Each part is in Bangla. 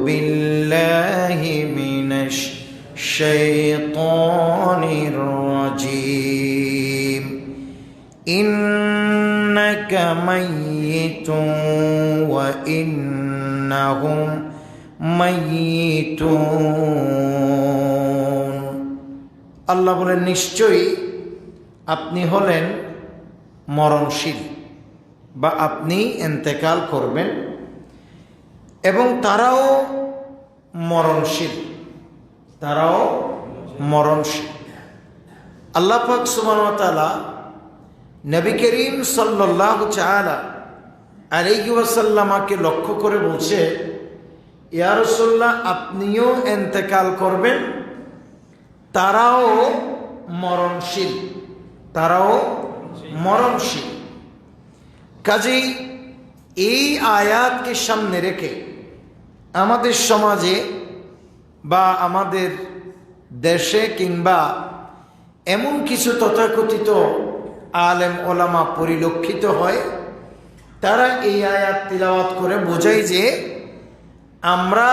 بالله من الشيطان الرجيم إنك ميت وإنهم ميتون আল্লাহ বলেন নিশ্চয়ই আপনি হলেন মরণশীল বা আপনি এন্তেকাল করবেন এবং তারাও মরণশীল। তারাও মরণশীল। আল্লাহ পাক সুবাহতালা নবী করিম সাল্লাহ চালা আলাইহি ওয়াসাল্লামাকে লক্ষ্য করে বলছে ইয়ারসোল্লাহ আপনিও এন্তেকাল করবেন। তারাও মরণশীল। তারাও মরণশীল। কাজেই এই আয়াতকে সামনে রেখে আমাদের সমাজে বা আমাদের দেশে কিংবা এমন কিছু তথাকথিত আলেম ওলামা পরিলক্ষিত হয়, তারা এই আয়াত তিলাওয়াত করে বোঝায় যে আমরা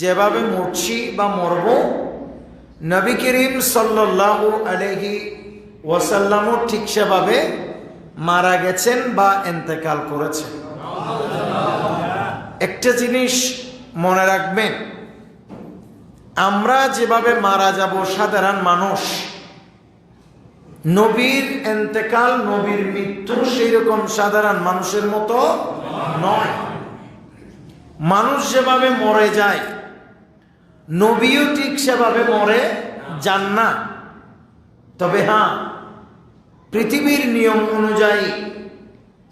যেভাবে মরছি বা মরব, নবী করিম সাল্লাহ আলহি ওয়াসাল্লামও ঠিক সেভাবে মারা গেছেন বা এন্তেকাল করেছেন। একটা জিনিস মনে রাখবেন, আমরা যেভাবে মারা যাব, সাধারণ মানুষ, নবীর এন্তেকাল, নবীর মৃত্যু সেই রকম সাধারণ মানুষের মতো নয়। মানুষ যেভাবে মরে যায়, নবীও ঠিক সেভাবে মরে যান না। তবে হ্যাঁ পৃথিবীর নিয়ম অনুযায়ী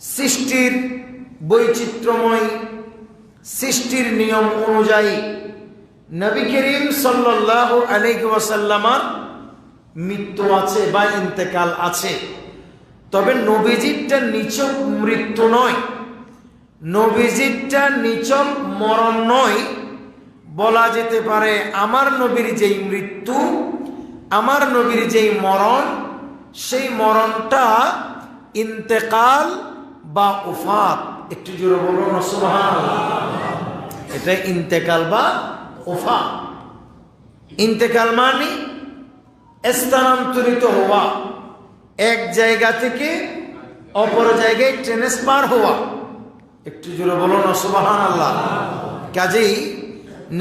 সৃষ্টির বৈচিত্র্যময় সৃষ্টির নিয়ম অনুযায়ী নবী করিম সাল্লাহ আলাইহি ওয়াসাল্লামার মৃত্যু আছে বা ইন্তেকাল আছে। তবে নবীজিরটা নিচক মৃত্যু নয়। নবীজিরটা নিচক মরণ নয়। বলা যেতে পারে আমার নবীর যেই মৃত্যু, আমার নবীর যেই মরণ, সেই মরণটা ইন্তেকাল বা উফাত। একটু জোরে বলুন এটা ইন্তেকাল বা ওফা ইন্তেকাল মানে স্থানান্তরিত হওয়া। এক জায়গা থেকে অপর জায়গায় ট্রান্সফার হওয়া। একটু জোরে বলুন সুবাহান আল্লাহ কাজেই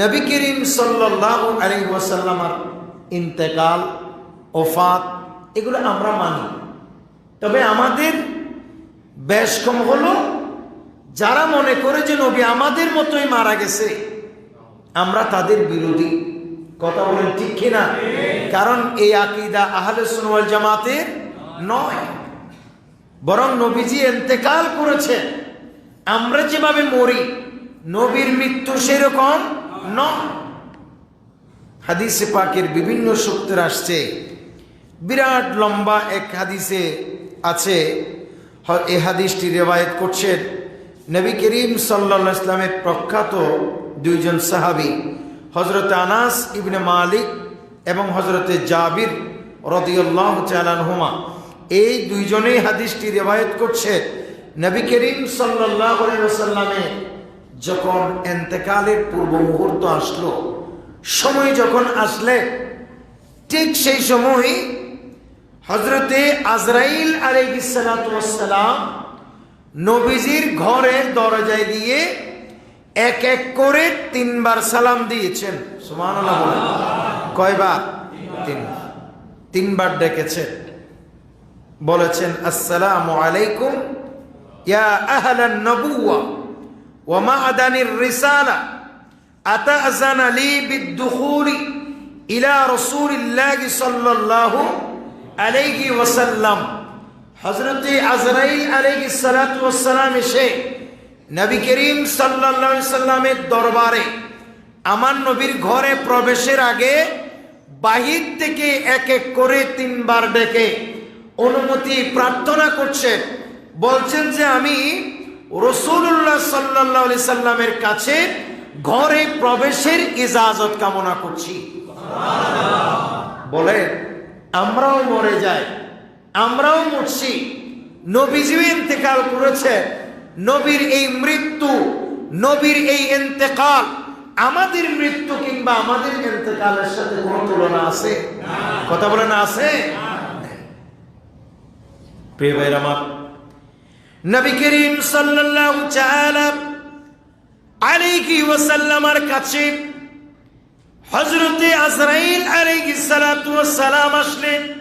নবী করিম সাল্লাহ আলী ওয়াসাল্লামার ইন্তেকাল, ওফাত, এগুলো আমরা মানি। তবে আমাদের বেশ কম হলো যারা মনে করে যে নবী আমাদের মতোই মারা গেছে, আমরা তাদের বিরোধী। কথা বলেন ঠিক কিনা? কারণ এই আকিদা আহলে সুনওয়াল জামাতের নয়। বরং নবীজি এন্তেকাল করেছে আমরা যেভাবে মরি, নবীর মৃত্যু সেরকম নয়। হাদিসে পাকের বিভিন্ন সূত্র আসছে। বিরাট লম্বা এক হাদিসে আছে। এ হাদিসটি রেবায়ত করছেন নবী করিম সাল্লা ইসলামের প্রখ্যাত দুইজন সাহাবি হজরত আনাস ইবনে মালিক এবং হজরতে জাবির রদিউল্লাহ চালানহুমা এই দুইজনেই হাদিসটি রেবায়ত করছে, নবী করিম সাল্লাহ যখন এন্তেকালের পূর্ব মুহূর্ত আসলো, সময় যখন আসলে, ঠিক সেই সময় হজরতে আজরাইল আলাইসালাম নবীজির ঘরের দরজায় দিয়ে এক এক করে তিনবার সালাম দিয়েছেন। সুমান কয়বার? তিন তিনবার ডেকেছেন। বলেছেন, আসসালাম আলাইকুম, ইয়া ওয়া মাআদানির রিসালা ওয়াসাল্লাম? হযরতে আজরাইল আলাইহি সালাতু ওয়াসসালাম এসে নবী করিম সাল্লাল্লাহু সাল্লামের দরবারে আমার নবীর ঘরে প্রবেশের আগে বাহির থেকে এক এক করে তিনবার ডেকে অনুমতি প্রার্থনা করছে বলছেন যে আমি রসুল্লাহ সাল্লাহ সাল্লামের কাছে ঘরে প্রবেশের ইজাজত কামনা করছি। বলে আমরাও মরে যাই। আমরাও মরছি। নবীজিও ইন্তেকাল করেছে, নবীর এই মৃত্যু, নবীর এই ইন্তেকাল, আমাদের মৃত্যু কিংবা আমাদের ইন্তেকালের সাথে কোনো তুলনা আছে? কথা না আছে? কাছে আজরাইল আসলেন।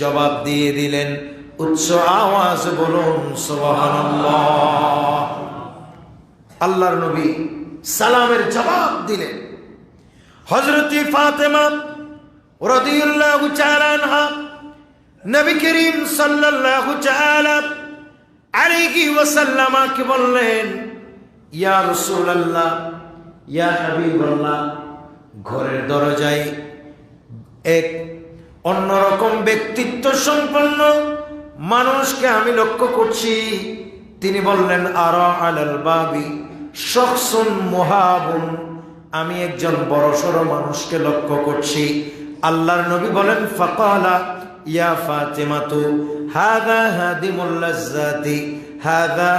জবাব দিয়ে দিলেন, উচ্চ আওয়াজ বলুন আল্লাহর নবী সালামের জবাব দিলেন। হজরতি ফাতেমা বললেন ঘরের দরজায় এক অন্যরকম ব্যক্তিত্ব সম্পন্ন মানুষকে আমি লক্ষ্য করছি। তিনি বললেন, আর আলাল বাবি শখসুন মুহাবুন। আমি একজন বড়সড় মানুষকে লক্ষ্য করছি। আল্লাহর নবী বলেন, ফাকালা ইয়া ফাতিমাতু, হাদা হাদিমুল লাজ্জাতি, হাদা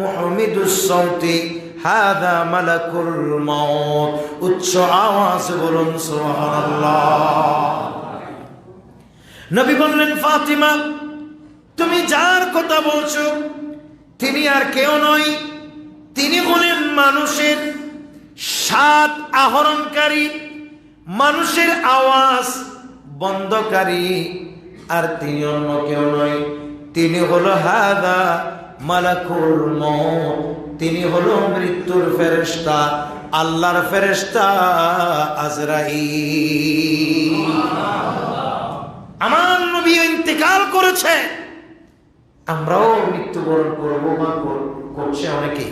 মুহমিদুস সাউতি, হাদা মালাকুল মাউত। উচ্চ আওয়াজ বলুন, সুবহানাল্লাহ। নবী বললেন, ফাতিমা, তুমি যার কথা বলছো, তিনি আর কেউ নয়। তিনি হলেন মানুষের সাত আহরণকারী, মানুষের আওয়াজ বন্ধকারী, আর তিনি অন্য কেউ নয়। তিনি হলো হাদা মালাকুল মৌত তিনি হলো মৃত্যুর ফেরেশতা, আল্লাহর ফেরেশতা আজরাইল। আমার নবী ইন্তেকাল করেছে। আমরাও মৃত্যুবরণ করব বা করছে অনেকে।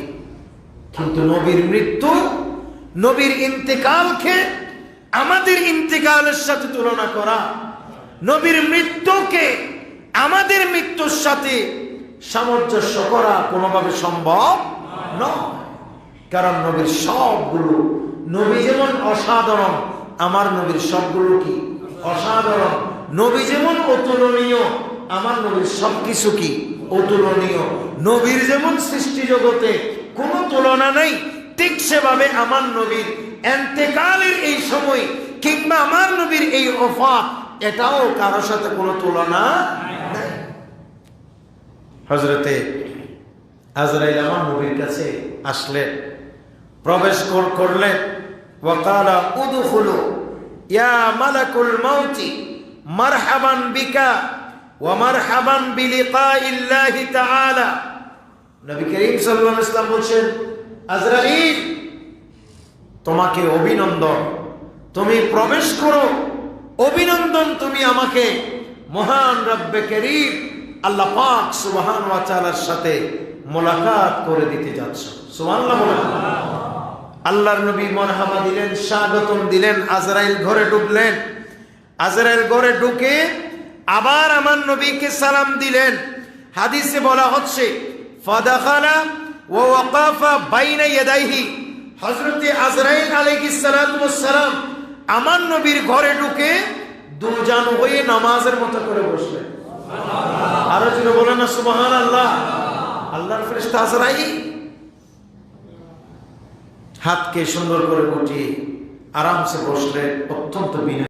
কিন্তু নবীর মৃত্যু, নবীর ইন্তেকালকে আমাদের ইন্তেকালের সাথে তুলনা করা। নবীর মৃত্যুকে আমাদের মৃত্যুর সাথে সামঞ্জস্য করা কোনোভাবে সম্ভব নয়। কারণ নবীর সবগুলো, নবী যেমন অসাধারণ, আমার নবীর সবগুলো কি? অসাধারণ। নবী যেমন অতুলনীয়, আমার নবীর সবকিছু কি? অতুলনীয়। নবীর যেমন সৃষ্টি জগতে কোনো তুলনা নেই, ঠিক সেভাবে আমার নবীর এন্তেকালের এই সময় কিংবা আমার নবীর এই অফা এটাও কারোর সাথে কোনো তুলনা হজরতে আজরাইল আমার নবীর কাছে আসলেন, প্রবেশ কর- করলেন। ওয়াকালা উদখুলু ইয়া মালাকুল মাউতি। মারহাবান বিকা ওয়া মারহাবান বিলিকাইল্লাহি তাআলা। নবী করিম সাল্লাল্লাহু আলাইহি ওয়াসাল্লাম বলছেন, আজরাইল, তোমাকে অভিনন্দন। তুমি প্রবেশ করো। অভিনন্দন তুমি আমাকে। মহান রব্বে করিম আল্লাহ পাক সুবহান ওয়া তাআলার সাথে মোলাকাত করে দিতে যাচ্ছ সুবহানাল্লাহ আল্লাহর নবী মরহাবা দিলেন, স্বাগতম দিলেন, আজরাইল ঘরে ঢুকলেন। আজরাইল ঘরে ঢুকে আবার আমার নবীকে সালাম দিলেন। হাদিসে বলা হচ্ছে আমার নবীর ঘরে ঢুকে হয়ে নামাজের মতো করে বসলেন। আরও জোরে বলেন না, সুবহানাল্লাহ। আল্লাহর ফেরেশতা আজরাইল হাতকে সুন্দর করে গুটিয়ে আরামসে বসলে অত্যন্ত বিনয়।